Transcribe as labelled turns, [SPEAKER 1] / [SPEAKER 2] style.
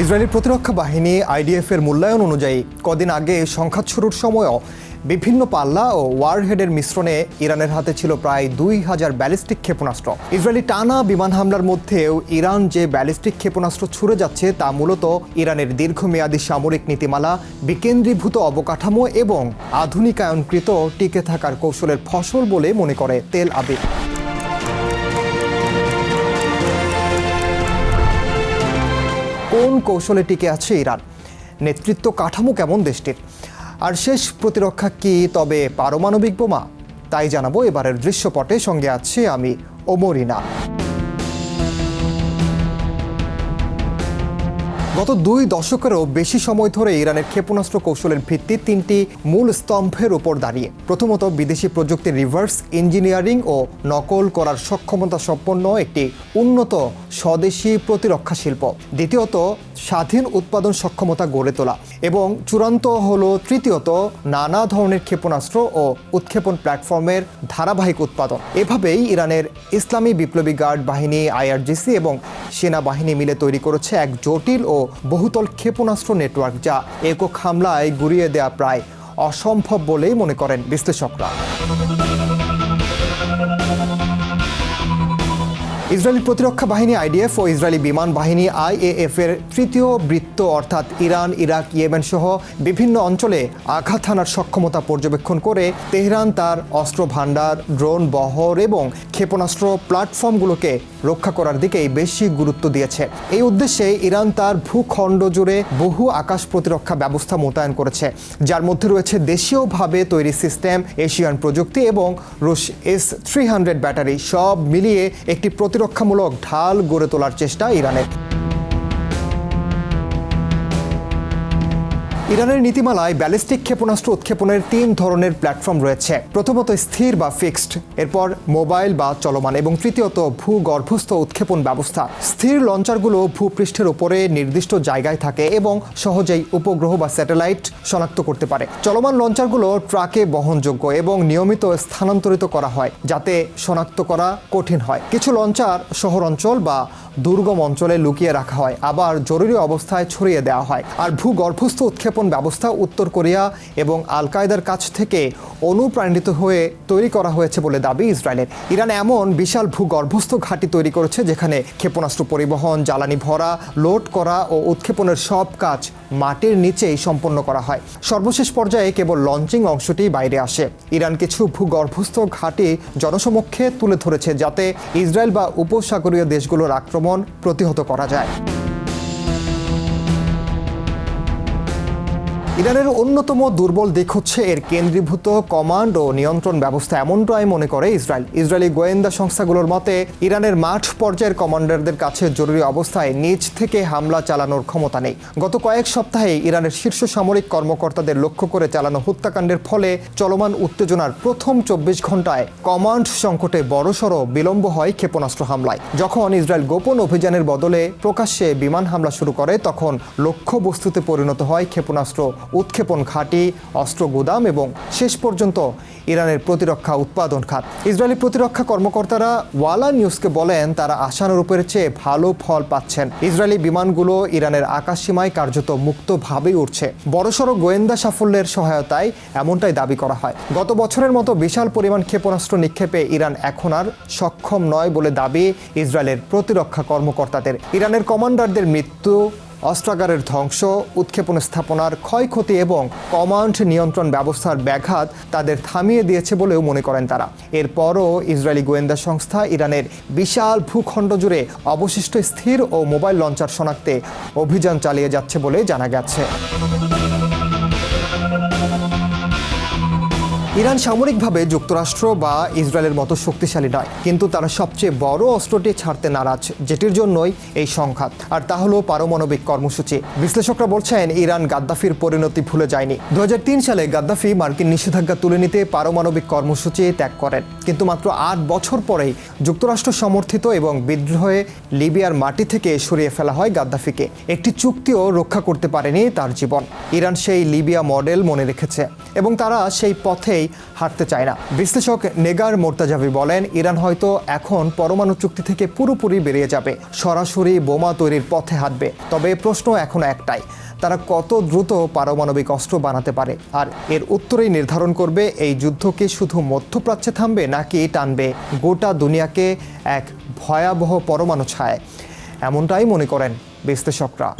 [SPEAKER 1] Israeli প্রতিরক্ষা বাহিনী IDF এর মূল্যায়ন অনুযায়ী কদিন আগে সংঘাত শুরুর সময়ও বিভিন্ন পাল্লা ও ওয়ারহেডের মিশ্রণে ইরানের হাতে ছিল প্রায় দুই হাজার ব্যালিস্টিক ক্ষেপণাস্ত্র। ইসরায়েলি টানা বিমান হামলার মধ্যেও ইরান যে ব্যালিস্টিক ক্ষেপণাস্ত্র ছুড়ে যাচ্ছে তা মূলত ইরানের দীর্ঘমেয়াদী সামরিক নীতিমালা, বিকেন্দ্রীভূত অবকাঠামো এবং আধুনিকায়নকৃত টিকে থাকার কৌশলের ফসল বলে মনে করে তেল আবিব। কোন কৌশলে টিকে আছে ইরান? নেতৃত্ব কাঠামো কেমন দেশটির? আর শেষ প্রতিরক্ষা কি তবে পারমাণবিক বোমা? তাই জানাব এবারের দৃশ্যপটে। সঙ্গে আছে আমি ওমরিনা গত দুই দশকেরও বেশি সময় ধরে ইরানের ক্ষেপণাস্ত্র কৌশলের ভিত্তি তিনটি মূল স্তম্ভের উপর দাঁড়িয়ে। প্রথমত বিদেশি প্রযুক্তির রিভার্স ইঞ্জিনিয়ারিং ও নকল করার সক্ষমতা সম্পন্ন একটি উন্নত স্বদেশি প্রতিরক্ষা শিল্প। দ্বিতীয়ত, স্বাধীন উৎপাদন সক্ষমতা গড়ে তোলা এবং চূড়ান্ত হল তৃতীয়ত, নানা ধরনের ক্ষেপণাস্ত্র ও উৎক্ষেপণ প্ল্যাটফর্মের ধারাবাহিক উৎপাদন। এভাবেই ইরানের ইসলামী বিপ্লবী গার্ড বাহিনী, আইআরজিসি এবং সেনাবাহিনী মিলে তৈরি করেছে এক জটিল ও বহুতল ক্ষেপণাস্ত্র নেটওয়ার্ক যা একক হামলায় গুড়িয়ে দেয়া প্রায় অসম্ভব বলেই মনে করেন বিশ্লেষকরা। ইসরায়েলি প্রতিরক্ষা বাহিনী আইডিএফ ও ইসরায়েলি বিমান বাহিনী আইএএফ এর তৃতীয় বৃত্ত, অর্থাৎ ইরান, ইরাক, ইয়েমেন সহ বিভিন্ন অঞ্চলে আঘাত হানার সক্ষমতা পর্যবেক্ষণ করে তেহরান তার অস্ত্র ভাণ্ডার ড্রোন, বহর এবং ক্ষেপণাস্ত্র প্ল্যাটফর্মগুলোকে রক্ষা করার দিকেই বেশি গুরুত্ব দিয়েছে। এই উদ্দেশ্যে ইরান তার ভূখণ্ড জুড়ে বহু আকাশ প্রতিরক্ষা ব্যবস্থা মোতায়েন করেছে। যার মধ্যে রয়েছে দেশীয়ভাবে তৈরি সিস্টেম, এশিয়ান প্রযুক্তি এবং রুশ এস থ্রি হান্ড্রেড ব্যাটারি, সব মিলিয়ে একটি প্রতিরক্ষামূলক ঢাল গড়ে তোলার চেষ্টা ইরানের। ইরানের নীতিমালায় ব্যালিস্টিক ক্ষেপণাস্ত্র উৎক্ষেপণের তিন ধরনের প্ল্যাটফর্ম রয়েছে। প্রথমত স্থির বা ফিক্সড, এরপর মোবাইল বা চলমান, এবং তৃতীয়ত ভূগর্ভস্থ উৎক্ষেপণ ব্যবস্থা। স্থির লঞ্চারগুলো ভূপৃষ্ঠের উপরে নির্দিষ্ট জায়গায় থাকে এবং সহজেই উপগ্রহ বা স্যাটেলাইট শনাক্ত করতে পারে। চলমান লঞ্চারগুলো ট্রাকে বহনযোগ্য এবং নিয়মিত স্থানান্তরিত করা হয়, যাতে শনাক্ত করা কঠিন হয়। কিছু লঞ্চার শহর অঞ্চল বা দুর্গম অঞ্চলে লুকিয়ে রাখা হয়, আবার জরুরি অবস্থায় ছড়িয়ে দেওয়া হয়। আর ভূগর্ভস্থ উৎক্ষেপণ ব্যবস্থা উত্তর কোরিয়া এবং আল কায়দার কাছ থেকে অনুপ্রাণিত হয়ে তৈরি করা হয়েছে বলে দাবি ইসরায়েলের। ইরান এমন বিশাল ভূগর্ভস্থ ঘাঁটি তৈরি করেছে যেখানে ক্ষেপণাস্ত্র পরিবহন, জ্বালানি ভরা, লোড করা ও উৎক্ষেপণের সব কাজ মাটির নিচেই সম্পন্ন করা হয়। সর্বশেষ পর্যায়ে কেবল লঞ্চিং অংশটি বাইরে আসে। ইরান কিছু ভূগর্ভস্থ ঘাঁটি জনসমক্ষে তুলে ধরেছে যাতে ইসরায়েল বা উপসাগরীয় দেশগুলোর আক্রমণ প্রতিহত করা যায়। ইরানের অন্যতম দুর্বল দিক হচ্ছে এর কেন্দ্রীভূত কমান্ড ও নিয়ন্ত্রণ ব্যবস্থা এমনটাই মনে করে ইসরায়েল। ইসরায়েলি গোয়েন্দা সংস্থাগুলোর মতে, ইরানের মাঠ পর্যায়ের কমান্ডারদের কাছে জরুরি অবস্থায় নিজ থেকে হামলা চালানোর ক্ষমতা নেই। গত কয়েক সপ্তাহে ইরানের শীর্ষ সামরিক কর্মকর্তাদের লক্ষ্য করে চালানো হত্যাকাণ্ডের ফলে চলমান উত্তেজনার প্রথম চব্বিশ ঘন্টায় কমান্ড সংকটে বড়সড় বিলম্ব হয় ক্ষেপণাস্ত্র হামলায়। যখন ইসরায়েল গোপন অভিযানের বদলে প্রকাশ্যে বিমান হামলা শুরু করে, তখন লক্ষ্যবস্তুতে পরিণত হয় ক্ষেপণাস্ত্র উৎক্ষেপণ ঘাঁটি অস্ত্র গুদাম এবং শেষ পর্যন্ত ইরানের প্রতিরক্ষা উৎপাদন খাত। ইসরায়েলি প্রতিরক্ষা কর্মকর্তারা ওয়ালা নিউজকে বলেন, তারা আশানুরূপের চেয়ে ভালো ফল পাচ্ছেন। ইসরায়েলি বিমানগুলো ইরানের আকাশসীমায় কার্যত মুক্তভাবেই উঠছে বড়সড় গোয়েন্দা সাফল্যের সহায়তায় এমনটাই দাবি করা হয়। গত বছরের মতো বিশাল পরিমাণ ক্ষেপণাস্ত্র নিক্ষেপে ইরান এখন আর সক্ষম নয় বলে দাবি ইসরায়েলের প্রতিরক্ষা কর্মকর্তাদের। ইরানের কমান্ডারদের মৃত্যু অস্ত্রাগারের ধ্বংস, উৎক্ষেপণ স্থাপনার ক্ষয়ক্ষতি এবং কমান্ড নিয়ন্ত্রণ ব্যবস্থার ব্যাঘাত তাদের থামিয়ে দিয়েছে বলেও মনে করেন তারা। এরপরও ইসরায়েলি গোয়েন্দা সংস্থা ইরানের বিশাল ভূখণ্ড জুড়ে অবশিষ্ট স্থির ও মোবাইল লঞ্চার শনাক্তে অভিযান চালিয়ে যাচ্ছে বলে জানা গেছে। ইরান সামরিকভাবে যুক্তরাষ্ট্র বা ইসরায়েলের মতো শক্তিশালী নয়, কিন্তু তারা সবচেয়ে বড় অস্ত্রটি ছাড়তে নারাজ, যেটির জন্যই এই সংঘাত। আর তা হলো পারমাণবিক কর্মসূচি। বিশ্লেষকরা বলছেন, ইরান গাদ্দাফির পরিণতি ভুলে যায়নি। দু হাজার তিন সালে গাদ্দাফি মার্কিন নিষেধাজ্ঞা তুলে নিতে পারমাণবিক কর্মসূচি ত্যাগ করেন। কিন্তু মাত্র আট বছর পরেই যুক্তরাষ্ট্র সমর্থিত এবং বিদ্রোহে লিবিয়ার মাটি থেকে সরিয়ে ফেলা হয় গাদ্দাফিকে। একটি চুক্তিও রক্ষা করতে পারেনি তার জীবন। ইরান সেই লিবিয়া মডেল মনে রেখেছে এবং তারা সেই পথেই হাঁটতে চায় না। বিশ্লেষক নেগার মোর্তাজাভি বলেন, ইরান হয়তো এখন পরমাণু চুক্তি থেকে পুরোপুরি বেরিয়ে যাবে। সরাসরি বোমা তৈরির পথে হাঁটবে। তবে প্রশ্ন এখন একটাই, তারা কত দ্রুত পারমাণবিক অস্ত্র বানাতে পারে? আর এর উত্তরেই নির্ধারণ করবে, এই যুদ্ধকে শুধু মধ্যপ্রাচ্যে থামবে, নাকি টানবে গোটা দুনিয়াকে এক ভয়াবহ পরমাণু ছায়? এমনটাই মনে করেন বিশ্লেষকরা।